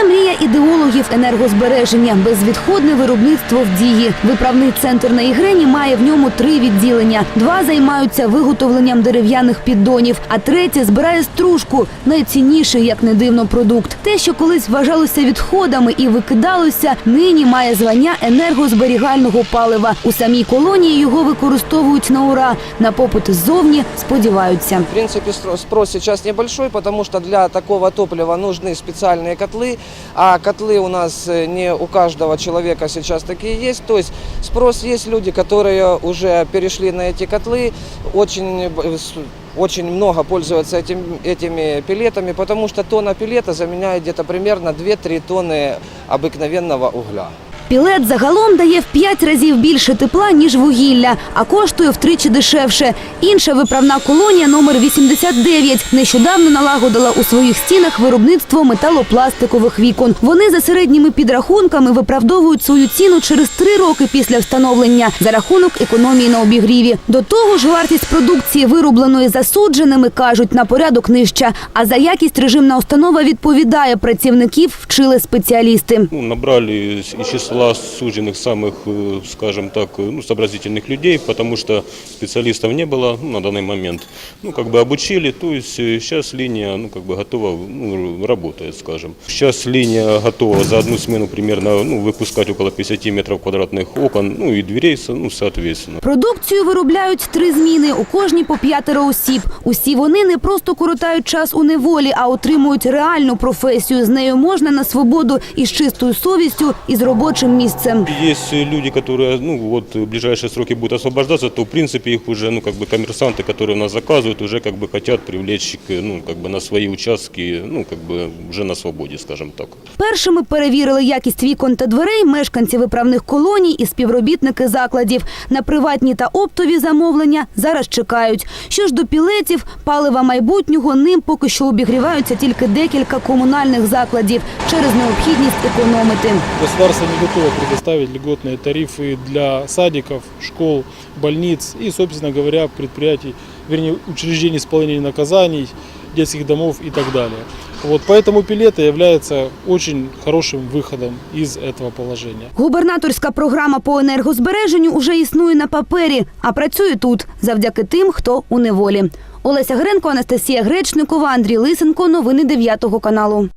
Це мрія ідеологів енергозбереження, безвідходне виробництво в дії. Виправний центр на Ігрені має в ньому три відділення. Два займаються виготовленням дерев'яних піддонів, а третє збирає стружку, найцінніший, як не дивно, продукт. Те, що колись вважалося відходами і викидалося, нині має звання енергозберігального палива. У самій колонії його використовують на ура. На попит ззовні сподіваються. В принципе, стро- спрос сейчас небольшой, потому что для такого топлива нужны специальные котлы, а котлы у нас э, не у каждого человека сейчас такие есть. То есть спрос есть люди, которые уже перешли на эти котлы, очень, б- с- очень много пользуются этим, этими пилетами, потому что тонна пилета заменяет где-то примерно 2-3 тонны обыкновенного угля. Пілет загалом дає в п'ять разів більше тепла, ніж вугілля, а коштує втричі дешевше. Інша виправна колонія номер 89 нещодавно налагодила у своїх стінах виробництво металопластикових вікон. Вони за середніми підрахунками виправдовують свою ціну через три роки після встановлення за рахунок економії на обігріві. До того ж, вартість продукції, виробленої засудженими, кажуть, на порядок нижча. А за якість режимна установа відповідає працівників, вчили спеціалісти. Ну, набрали из из числа суженных самых, э, скажем так, э, ну, сообразительных людей, потому что специалистов не было ну, на данный момент. Ну, как бы обучили, то есть э, сейчас линия, ну, как бы готова, ну, работает, скажем. Сейчас линия готова за одну смену примерно, ну, выпускать около 50 метров квадратных окон, ну, и дверей, со- ну, соответственно. Продукцію виробляють три зміни, у кожній по п'ятеро осіб. Усі вони не просто коротають час у неволі, а отримують реальну професію. З нею можна на свободу із чистою совістю і з робочим місцем. Есть э, люди, которые, ну, вот в ближайшие сроки будут освобождаться, то, в принципе, их уже, ну, как бы коммерсанты, которые у нас заказывают, уже как бы хотят привлечь, к, ну, как бы на свои участки, ну, как бы уже на свободе, скажем так. Першими перевірили якість вікон та дверей мешканці виправних колоній і співробітники закладів. На приватні та оптові замовлення зараз чекають. Що ж до пілетів, палива майбутнього ним поки що обігріваються тільки декілька комунальних закладів через необхідність економити. Государство не готово предоставить льготные тарифы для садиков, школ, больниц и, собственно говоря, предприятий, вернее, учреждений исполнения наказаний, детских домов и так далее. Вот поэтому пилеты является очень хорошим выходом из этого положения. Губернаторська програма по енергозбереженню уже існує на папері, а працює тут завдяки тим, хто у неволі. Олеся Гренко, Анастасія Гречникова, Андрій Лисенко. Новини 9 каналу.